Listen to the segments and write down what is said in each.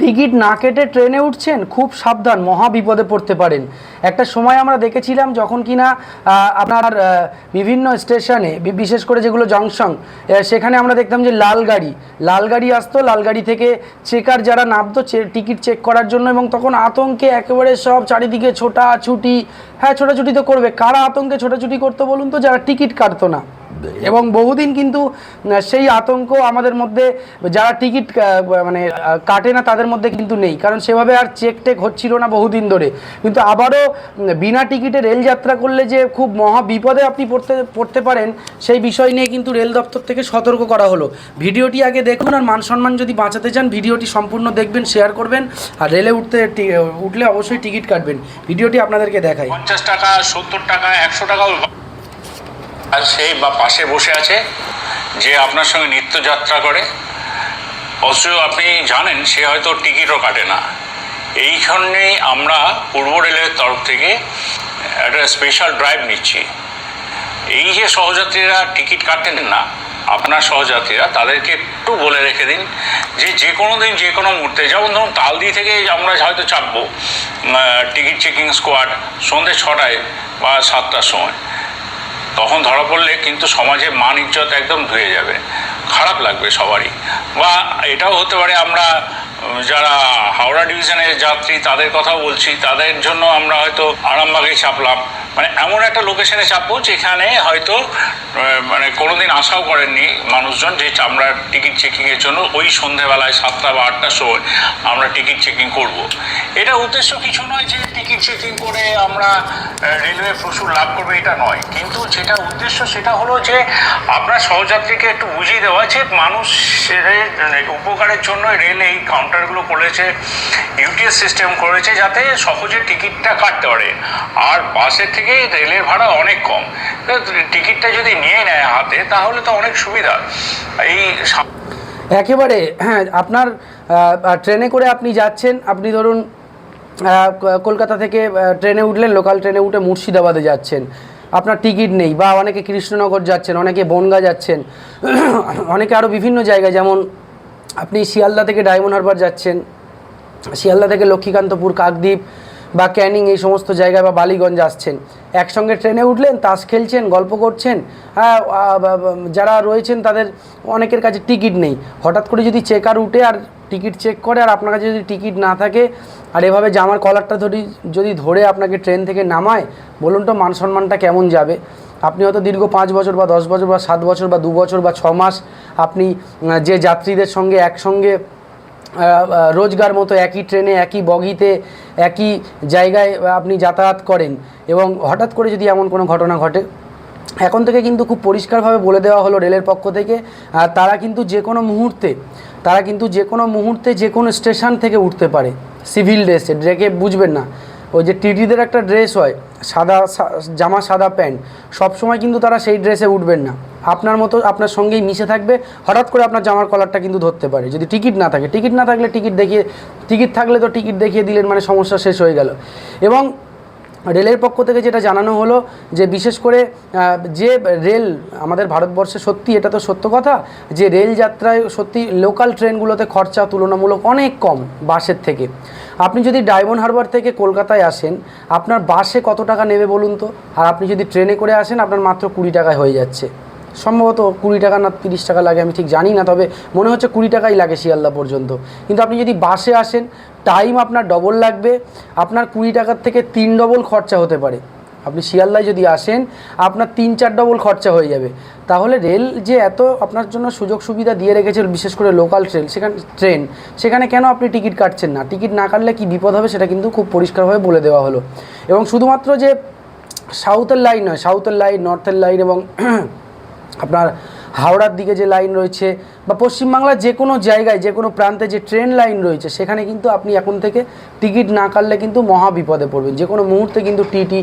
Ticket না কেটে ট্রেনে উঠছেন, খুব সাবধান, মহা বিপদে পড়তে পারেন। একটা সময় আমরা দেখেছিলাম যখন কিনা আপনার বিভিন্ন স্টেশনে বিশেষ করে যেগুলো জংশন সেখানে আমরা দেখতাম যে লাল গাড়ি লাল গাড়ি আসতো, লাল গাড়ি থেকে চেকার যারা নামতো টিকিট চেক করার জন্য এবং তখন আতঙ্কে একেবারে সব চারিদিকে ছোটা ছুটি হ্যাঁ ছোটাছুটি তো করবে। কারা আতঙ্কে ছোটাছুটি করতো বলুন তো, যারা টিকিট কাটতো না। এবং বহুদিন কিন্তু সেই আতঙ্ক আমাদের মধ্যে, যারা টিকিট মানে কাটে না, তাদের মধ্যে কিন্তু নেই। কারণ সেভাবে আর চেক টেক হচ্ছিল না বহুদিন ধরে। কিন্তু আবারও বিনা টিকিটে রেল যাত্রা করলে যে খুব মহা বিপদে আপনি পড়তে পড়তে পারেন, সেই বিষয় নিয়ে কিন্তু রেল দপ্তর থেকে সতর্ক করা হলো। ভিডিওটি আগে দেখুন আর মান সম্মান যদি বাঁচাতে চান, ভিডিওটি সম্পূর্ণ দেখবেন, শেয়ার করবেন, আর রেলে উঠতে উঠলে অবশ্যই টিকিট কাটবেন। ভিডিওটি আপনাদেরকে দেখাই। পঞ্চাশ টাকা, সত্তর টাকা, একশো টাকাও আর সেই বা পাশে বসে আছে যে আপনার সঙ্গে নিত্যযাত্রা করে। অথচ আপনি জানেন সে হয়তো টিকিটও কাটে না। এইখানেই আমরা পূর্ব রেলের তরফ থেকে একটা স্পেশাল ড্রাইভ নিচ্ছি। এই যে সহযাত্রীরা টিকিট কাটেন না, আপনার সহযাত্রীরা, তাদেরকে একটু বলে রেখে দিন যে যে কোনো দিন যে কোনো মুহূর্তে, যেমন ধরুন তালদি থেকে আমরা হয়তো চাপবো টিকিট চেকিং স্কোয়াড সন্ধ্যে ছটায় বা সাতটার সময়। তখন ধরা পড়লে কিন্তু সমাজে মান ইজ্জত একদম ধুয়ে যাবে। খারাপ লাগবে সবারই। বা এটাও হতে পারে আমরা যারা হাওড়া ডিভিশনের যাত্রী, তাদের কথাও বলছি। তাদের জন্য আমরা হয়তো আরামবাগে চাপলাম। মানে এমন একটা লোকেশনে চাপবো, যেখানে হয়তো মানে কোনোদিন আশাও করেননি মানুষজন যে আমরা টিকিট চেকিংয়ের জন্য ওই সন্ধেবেলায় সাতটা বা আটটার সময় আমরা টিকিট চেকিং করব। এটা উদ্দেশ্য কিছু নয় যে টিকিট চেকিং করে আমরা রেলওয়ে প্রচুর লাভ করবে, এটা নয়। কিন্তু যেটা উদ্দেশ্য, সেটা হলো যে আপনার সহযাত্রীকে একটু বুঝিয়ে দেওয়া যে মানুষের মানে উপকারের জন্য রেল এই কাউন্টারগুলো করেছে ইউটিএস সিস্টেম করেছে যাতে সহজে টিকিটটা কাটতে পারে। আর বাসের থেকে রেলের ভাড়া অনেক কম। টিকিটটা যদি নিয়ে নেয় হাতে, তাহলে তো অনেক সুবিধা। এই একেবারে হ্যাঁ আপনার ট্রেনে করে আপনি যাচ্ছেন, আপনি ধরুন কলকাতা থেকে ট্রেনে উঠলেন লোকাল ট্রেনে উঠে মুর্শিদাবাদে যাচ্ছেন। আপনার টিকিট নেই, বা অনেকে কৃষ্ণনগর যাচ্ছেন, অনেকে বনগা যাচ্ছেন। অনেকে আরও বিভিন্ন জায়গায়, যেমন আপনি শিয়ালদা থেকে ডায়মন্ড হারবার যাচ্ছেন, শিয়ালদা থেকে লক্ষ্মীকান্তপুর, কাকদ্বীপ বা ক্যানিং এই সমস্ত জায়গায় বা বালিগঞ্জ আসছেন। একসঙ্গে ট্রেনে উঠলেন, তাস খেলছেন, গল্প করছেন হ্যাঁ যারা রয়েছেন তাদের অনেকের কাছে টিকিট নেই। হঠাৎ করে যদি চেকার উঠে আর টিকিট চেক করে আর আপনার কাছে যদি টিকিট না থাকে, আর এভাবে জামার কলারটা ধরি, যদি ধরে আপনাকে ট্রেন থেকে নামায়, বলুন তো মান সম্মানটা কেমন যাবে? আপনি হয়তো দীর্ঘ পাঁচ বছর বা দশ বছর বা সাত বছর বা দু বছর বা ছ মাস আপনি যে যাত্রীদের সঙ্গে একসঙ্গে রোজগার মতো একই ট্রেনে, একই বগিতে, একই জায়গায় আপনি যাতায়াত করেন এবং হঠাৎ করে যদি এমন কোনো ঘটনা ঘটে, এখন থেকে কিন্তু খুব পরিষ্কারভাবে বলে দেওয়া হলো রেলের পক্ষ থেকে তারা কিন্তু যে কোনো মুহূর্তে, তারা কিন্তু যে কোনো মুহূর্তে যে কোনো স্টেশন থেকে উঠতে পারে, সিভিল ড্রেসে, ড্রেকে বুঝবেন না। ওই যে টিটিদের একটা ড্রেস হয়, সাদা জামা সাদা প্যান্ট, সবসময় কিন্তু তারা সেই ড্রেসে উঠবেন না। আপনার মতো, আপনার সঙ্গেই মিশে থাকবে, হঠাৎ করে আপনার জামার কলারটা কিন্তু ধরতে পারে। যদি টিকিট না থাকে টিকিট না থাকলে টিকিট দেখিয়ে টিকিট থাকলে তো টিকিট দেখিয়ে দিলেন মানে সমস্যা শেষ হয়ে গেল। এবং রেলের পক্ষ থেকে যেটা জানানো হলো যে বিশেষ করে যে রেল আমাদের ভারতবর্ষে সত্যি এটা তো সত্য কথা, যে রেল যাত্রায় সত্যি লোকাল ট্রেনগুলোতে খরচা তুলনামূলক অনেক কম বাসের থেকে। আপনি যদি ডায়মন্ড হারবার থেকে কলকাতায় আসেন, আপনার বাসে কত টাকা নেবে বলুন তো? আর আপনি যদি ট্রেনে করে আসেন, আপনার মাত্র কুড়ি টাকায় হয়ে যাচ্ছে। সম্ভবত কুড়ি টাকা না তিরিশ টাকা লাগে, আমি ঠিক জানি না, তবে মনে হচ্ছে কুড়ি টাকাই লাগে শিয়ালদা পর্যন্ত। কিন্তু আপনি যদি বাসে আসেন টাইম আপনার ডবল লাগবে, আপনার কুড়ি টাকার থেকে তিন ডবল খরচা হতে পারে। আপনি শিয়ালদায় যদি আসেন, আপনার তিন চার ডবল খরচা হয়ে যাবে। তাহলে রেল যে এত আপনার জন্য সুযোগ সুবিধা দিয়ে রেখেছে বিশেষ করে লোকাল ট্রেন সেখানে ট্রেন সেখানে কেন আপনি টিকিট কাটছেন না? টিকিট না কাটলে কি বিপদ হবে, সেটা কিন্তু খুব পরিষ্কারভাবে বলে দেওয়া হলো। এবং শুধুমাত্র যে সাউথের লাইন নয় সাউথের লাইন নর্থের লাইন এবং আপনার হাওড়ার দিকে যে লাইন রয়েছে বা পশ্চিমবাংলার যে কোনো জায়গায়, যে কোনো প্রান্তে যে ট্রেন লাইন রয়েছে, সেখানে কিন্তু আপনি এখন থেকে টিকিট না কাটলে কিন্তু মহা বিপদে পড়বেন। যে কোনো মুহূর্তে কিন্তু টিটি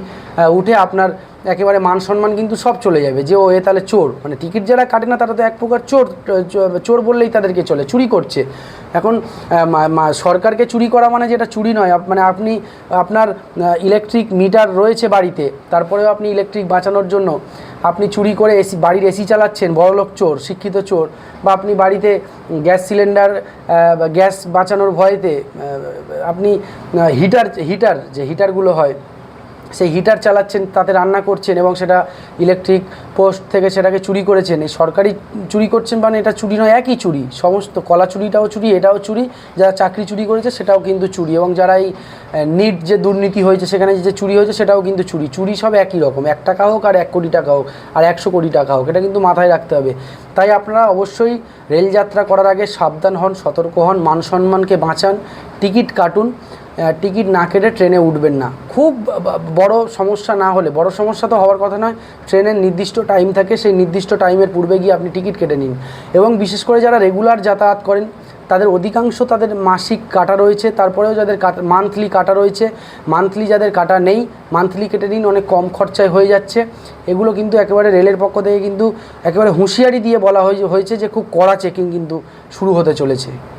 উঠে আপনার একেবারে মান সম্মান কিন্তু সব চলে যাবে। যে ও, এ তাহলে চোর। মানে টিকিট যারা কাটে না, তারা তো এক প্রকার চোর চোর বললেই তাদেরকে চলে, চুরি করছে। এখন সরকারকে চুরি করা মানে যেটা চুরি নয় মানে আপনি, আপনার ইলেকট্রিক মিটার রয়েছে বাড়িতে, তারপরেও আপনি ইলেকট্রিক বাঁচানোর জন্য আপনি চুরি করে এসি, বাড়ির এসি চালাচ্ছেন, বড়লোক চোর, শিক্ষিত চোর, বা আপনি বাড়িতে গ্যাস সিলিন্ডার গ্যাস বাঁচানোর ভয়েতে আপনি হিটার হিটার, যে হিটারগুলো হয় সেই হিটার চালাচ্ছেন, তাতে রান্না করছেন এবং সেটা ইলেকট্রিক পোস্ট থেকে সেটাকে চুরি করেছেন। এই সরকারি চুরি করছেন মানে এটা চুরি নয়, একই চুরি। সমস্ত কলা চুরিটাও চুরি, এটাও চুরি। যারা চাকরি চুরি করেছে সেটাও কিন্তু চুরি এবং যারা এই নিট যে দুর্নীতি হয়েছে, সেখানে যে চুরি হয়েছে সেটাও কিন্তু চুরি। চুরি সব একই রকম। এক টাকা হোক আর এক কোটি টাকা হোক আর একশো কোটি টাকা হোক, এটা কিন্তু মাথায় রাখতে হবে। তাই আপনারা অবশ্যই রেলযাত্রা করার আগে সাবধান হন, সতর্ক হন, মান সম্মানকে বাঁচান, টিকিট কাটুন। টিকিট না কেটে ট্রেনে উঠবেন না। খুব বড় সমস্যা না হলে, বড় সমস্যা তো হওয়ার কথা নয়, ট্রেনের নির্দিষ্ট টাইম থাকে, সেই নির্দিষ্ট টাইমের পূর্বে গিয়ে আপনি টিকিট কেটে নিন। এবং বিশেষ করে যারা রেগুলার যাতায়াত করেন, তাদের অধিকাংশ তাদের মাসিক কাটা রয়েছে, তারপরেও যাদের মান্থলি কাটা রয়েছে মান্থলি যাদের কাটা নেই মান্থলি কেটে নিন, অনেক কম খরচায় হয়ে যাচ্ছে। এগুলো কিন্তু একেবারে রেলের পক্ষ থেকে কিন্তু একেবারে হুঁশিয়ারি দিয়ে বলা হয়ে- হয়েছে যে খুব কড়া চেকিং কিন্তু শুরু হতে চলেছে।